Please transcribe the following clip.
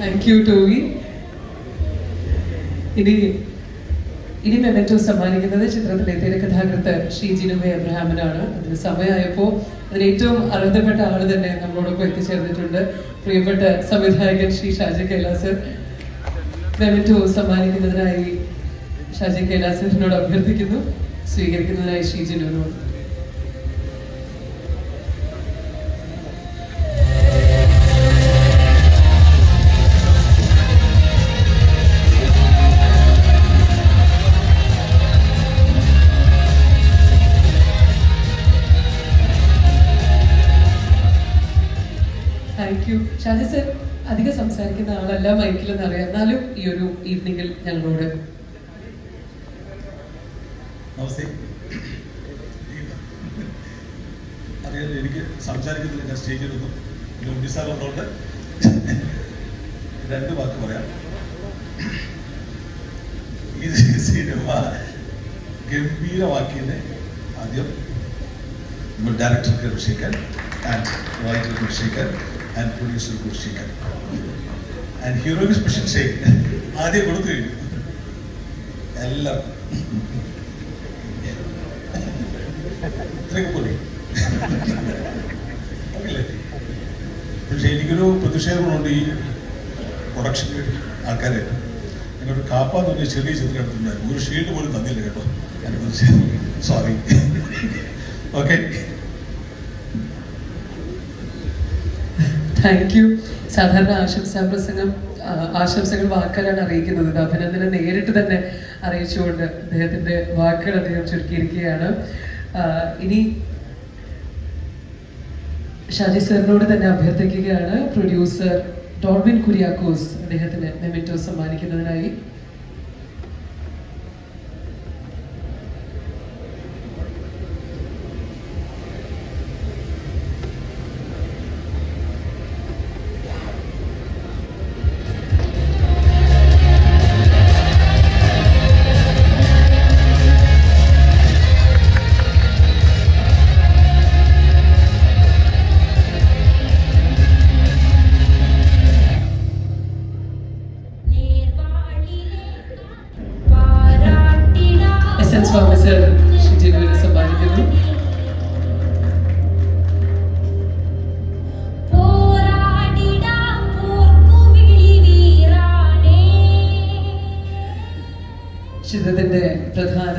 Thank you ടോവി ഇനി ഇനി മെമറ്റോ സമ്മാനിക്കുന്നത് ചിത്രത്തിലെ തിരക്കഥാകൃത്ത് ശ്രീ ജിനുവെ അബ്രഹാമിനാണ്. അതിന് സമയമായപ്പോൾ അതിന് ഏറ്റവും അർഹതപ്പെട്ട ആൾ തന്നെ നമ്മളോടൊപ്പം എത്തിച്ചേർന്നിട്ടുണ്ട്. പ്രിയപ്പെട്ട സംവിധായകൻ ശ്രീ ഷാജി കൈലാസർ മെമറ്റോ സമ്മാനിക്കുന്നതിനായി ഷാജി കൈലാസറിനോട് അഭ്യർത്ഥിക്കുന്നു. സ്വീകരിക്കുന്നതിനായി ശ്രീ ജിനുവിനോട് താങ്ക് യു ഷാജി സർ അധികം സംസാരിക്കുന്ന ആളല്ല മൈക്കിലെന്ന് അറിയാം എന്നാലും ഈ ഒരു ഈവനിങ്ങിൽ ഞങ്ങളോട്. എനിക്ക് സംസാരിക്കുന്നില്ല ഞാൻ സ്റ്റേജിലൊന്നും പിന്നെ ഉണ്ണിസാർ ഉള്ളതുകൊണ്ട് രണ്ട് വാക്ക് പറയാം. ഈ സിനിമ ഗംഭീരമാക്കിയതിനെ ആദ്യം ഡയറക്ടർക്ക് വിഷയിക്കാൻ ആൻഡ് റൈറ്റർക്ക് കുറിശേഖർ ആൻഡ് പ്രൊഡ്യൂസർ കുറിശേഖർ ആൻഡ് ഹീറോയിൻ സ്പെഷ്യൽ ഷേക്ക് ആദ്യം കൊടുത്തു കഴിഞ്ഞു എല്ലാം. ഇത്രയൊക്കെ പോലെ ഓക്കെ. പക്ഷെ എനിക്കൊരു പ്രതിഷേധമുണ്ട് ഈ പ്രൊഡക്ഷൻ ആൾക്കാരെ. എന്നോട് കാപ്പ എന്ന് പറഞ്ഞ ചെറിയ ചിത്രം എടുത്തിട്ടുണ്ടായിരുന്നു ഒരു ഷീൽഡ് പോലും തന്നില്ല കേട്ടോ. അതിന് സോറി ഓക്കെ താങ്ക് യു സാധാരണ ആശംസാ പ്രസംഗം ആശംസകൾ വാക്കാലാണ് അറിയിക്കുന്നത്. അഭിനന്ദനെ നേരിട്ട് തന്നെ അറിയിച്ചുകൊണ്ട് അദ്ദേഹത്തിന്റെ വാക്കുകൾ അദ്ദേഹം ചുരുക്കിയിരിക്കുകയാണ്. ഇനി ഷാജി സാറിനോട് തന്നെ അഭ്യർത്ഥിക്കുകയാണ്. പ്രൊഡ്യൂസർ ഡോൾവിൻ കുര്യാക്കോസ് അദ്ദേഹത്തിന് മെമെന്റോ സമ്മാനിക്കുന്നതിനായി. എസ് എൻ സ്വാമി സർ ഷിജിനുവിന് സമ്മാനിക്കുന്നു ചിത്രത്തിന്റെ പ്രധാന